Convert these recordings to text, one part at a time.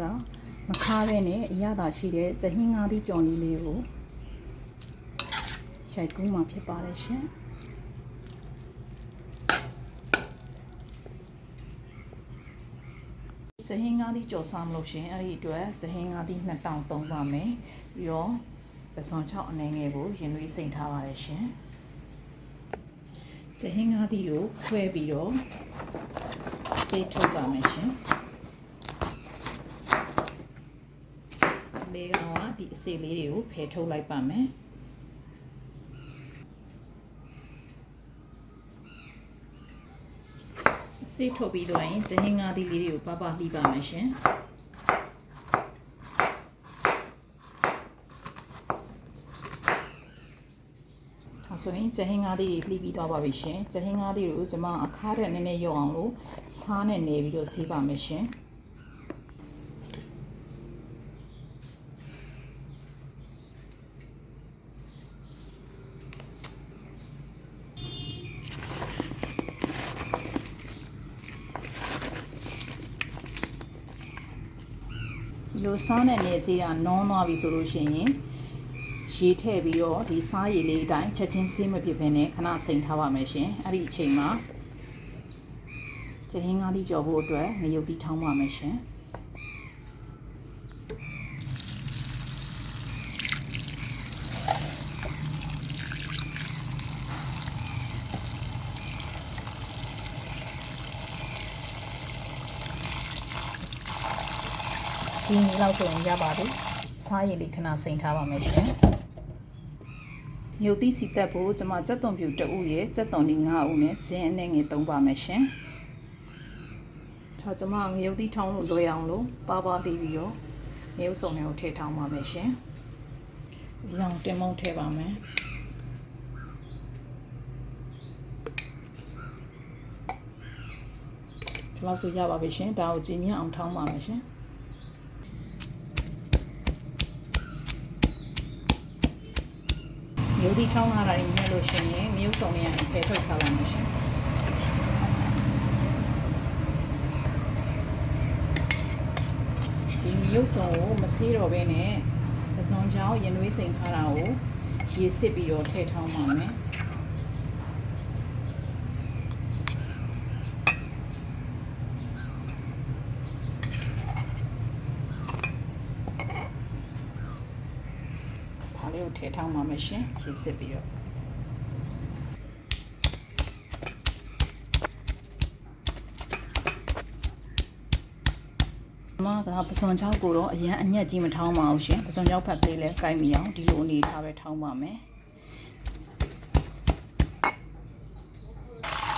ကမခါပဲနဲ့အရသာရှိတဲ့ဇဟင်းငါးသီးကြော်နီလေးကိုရိုက်ကူးမှာဖြစ်ပါတယ်ရှင်ဇဟင်းငါးသီးကြော်စားမလို့ရှင်အဲ့ဒီအတွက်ဇဟင်းငါးသီး2000သုံးပါမယ်ပြီးတော့ပစုံ6အနေငယ်ကိုရင်သွေးစိမ်ထားပါတယ်ရှင်ဇဟင်းငါးသီးကိုခွဲပြီးတော့စေးထုတ်ပါမယ်ရှင် လေကောင်ကဒီအစေလေးတွေကိုဖယ်ထုတ်လိုက်ပါမယ်အစေးထုတ်ပြီးတော့ရင်ဇဟင်းငါးသီးလေးတွေကိုပပလှီးပါမယ်ရှင်ဒါဆိုရင်ဇဟင်းငါးသီးတွေလှီးပြီးသွားပါပြီရှင်ဇဟင်းငါးသီးတွေကိုကျွန်မအခါတဲ့နည်းနည်းရောအောင်လို့စားနဲ့နေပြီးတော့ဆေးပါမယ်ရှင် လိုစားနဲ့နေစေးတာနုံးသွားပြီဆိုလို့ရှိရင်ရေထည့်ပြီးတော့ဒီစားရည်လေးအတိုင်းချက်ချင်းဆေးမဖြစ်ဘဲနဲ့ခဏစိမ်ထားပါမယ်ရှင်အဲ့ဒီအချိန်မှာကျင်းငါးသီးကြော်ဖို့အတွက်ငရုတ်သီးထောင်းပါမယ်ရှင် ဒီနေ့လောက်ဆိုရင်ရပါပြီစားရည်လေးခဏစိမ်ထားပါမယ်ရှင်မြုပ်သီးစီတက်ဖို့ကျွန်မစက်သွန်ပြူတအုပ်ရဲ့စက်သွန်ဒီ9ဦးနဲ့ဂျင်းအနဲ့ငယ်3ပါမယ်ရှင်ဒါကျွန်မငရုတ်သီးထောင်းလို့လွယ်အောင်လို့ပါပါသေးပြီးတော့ငရုတ်စုံတွေကိုထည့်ထောင်းပါမယ်ရှင်ဒီအောင်တင်မုံထည့်ပါမယ်ဒီလောက်ဆိုရပါပြီရှင်ဒါကိုကြည်ညံ့အောင်ထောင်းပါမယ်ရှင် မျိုးဒီထောင်းလာတာတွေမြင်လို့ရှိရင်မျိုးစုံတွေကနေဖယ်ထုတ်ထားပါမယ်ရှင်ဒီမျိုးစုံကိုမဆေးတော့ဘဲနဲ့ပစုံချောင်းရင်နွေးစိန်ထားတာကိုရေစစ်ပြီးတော့ထည့်ထောင်းပါမယ် ဒါလေးကိုထည့်ထောင်းပါမယ်ရှင်ရေစစ်ပြီးတော့မကပစွန်ချောက်ကိုတော့အရန်အညက်ကြီးမထောင်းပါဘူးရှင်ပစွန်ချောက်ဖတ်သေးလဲကိုက်မိအောင်ဒီလိုအနေထားပဲထောင်းပါမယ်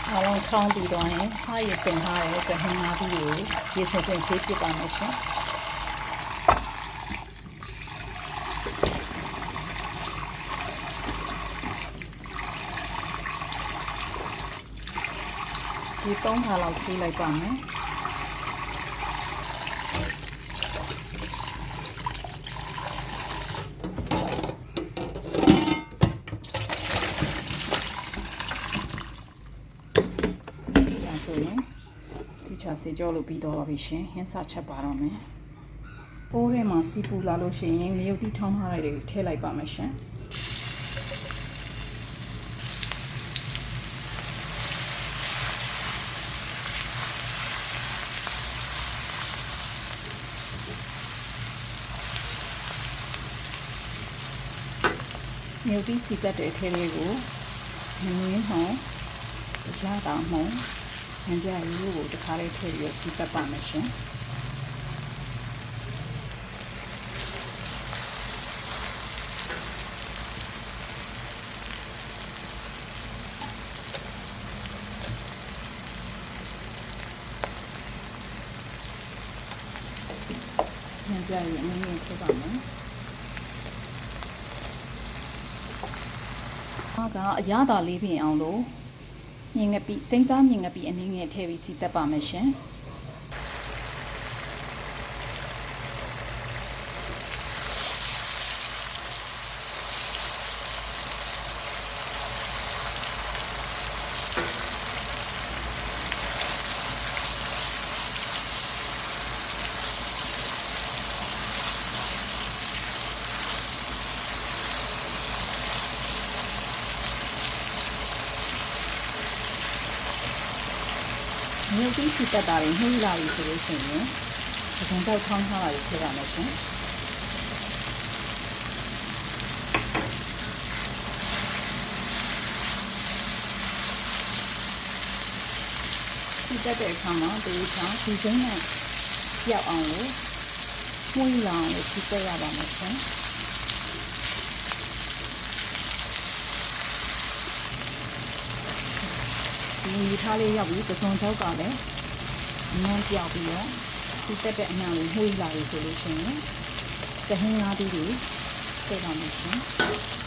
အားလုံးထောင်းပြီးတော့ရင်စားရည်စင်ထားတဲ့ဇဟင်းငါးပြီးကိုရေစင်စင်ဆေးပြစ်ပါမယ်ရှင် ဒီသုံးခါလောက်ဆေးလိုက်ပါမယ်ဒါဆိုရင်ဒီချာစေကြောလို့ပြီးတော့ပါပြီရှင်ဟင်းစချက်ပါတော့မယ်ပိုးထဲမှာစီပူလာလို့ရှိရင်ငရုတ်တိထောင်းထားလိုက်တွေထည့်လိုက်ပါမယ်ရှင် ငရုတ်တိစီတက်တဲ့အထဲလေးကိုငွေဟုံးရတာမှုံညံပြရိုးကိုတစ်ခါလေးထည့်ပြီးတော့စီတက်ပါမယ်ရှင်ညံပြရိုးအနည်းငယ် ထည့်ပါမယ်ဟာကအရသာလေးပြင်အောင်လို့မြင်ငပိစိမ့်သားမြင်ငပိအနည်းငယ်ထည့်ပြီးစီတက်ပါမယ်ရှင် မြုပ်ပြီးစီတက်တာတွေနှိမ့်လာပြီဆိုလို့ရှိရင်ပစုံတောက်ထောင်းထားတာတွေထည့်ပါမယ်ရှင်စီတက်တဲ့အခါမှာဒီချောင်းဒီစိမ့်နဲ့ပြောက်အောင်လို့မှုန်းလောင်လို့စီတက်ရပါမယ်ရှင် ဒီမိထားလေးရောက်ပြီးပစုံချောက်ကလည်းအမှန်ပြောက်ပြီးတော့စီတက်တဲ့အနှံကိုမှုန်းလာပြီဆိုလို့ရှိရင်သဟင်းသားတွေထည့်ပါမယ်ရှင်။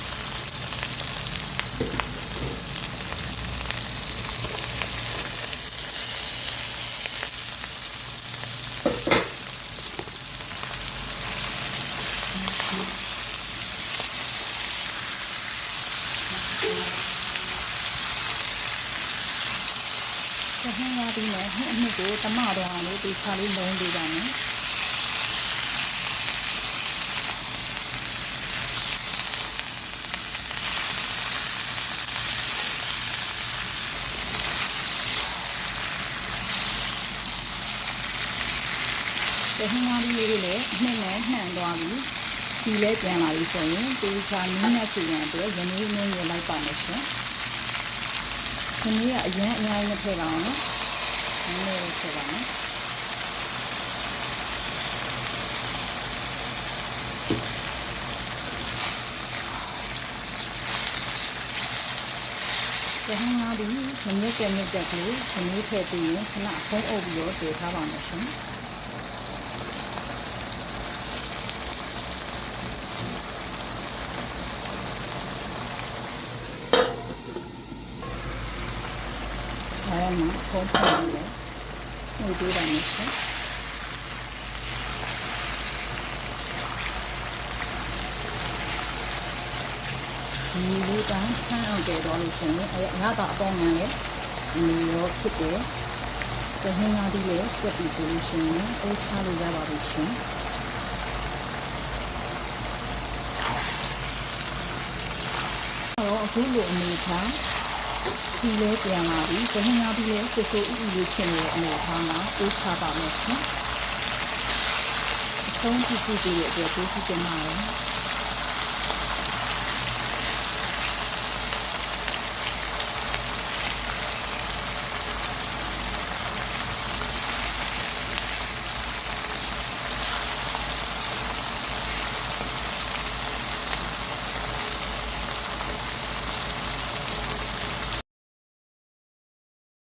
သဟင်းရပြီးတော့နှစ်အနှစ်ကိုတမတော့အောင်လို့ဒီခါလေးလုံးပေးပါမယ်။သဟင်းရပြီးလေးတွေလည်းအနှစ်နဲ့နှံသွားပြီးစီလဲပြန်လာပြီဆိုရင်ဒီခါနင်းနဲ့စီရန်အတွက်ရင်းနှီးနှင်းရလိုက်ပါမယ်ရှင်။ ဒီနေ့ကအရင်အများကြီးမထည့်ပါအောင်နော်။နည်းနည်းလေးထည့်ပါမယ်။ရဟန်းကားဒီမမြက်တဲ့မြက်တဲ့ကလေးဒီနေ့ထည့်ပြီးရင်ခဏဖုံးအုပ်ပြီးတော့တည်ထားပါမယ်ရှင်။ အဲမှာဖုံးဖုံးပြီးတော့ညှိပေးပါမယ်ရှင်။ဒီလေးကဆန်းအောင်တည်တော့လို့ရှင်အဲရတာအပေါင်းများရဲ့ဒီရောဖြစ်တယ်။သဟင်းသားဒီလေးစက်ပြီးဆိုလို့ရှင်အိုးချလို့ရပါပြီရှင်။တော့အခုလိုအနေထား စီလဲပြန်လာပြီ။သဟင်းသားဒီလေးဆူဆူဥဥလေးဖြစ်နေတဲ့အနေထားမှာအိုးချပါမယ်ရှင်။အဆုံးဖြစ်စီတဲ့အတွက်ကျေးဇူးတင်ပါတယ်။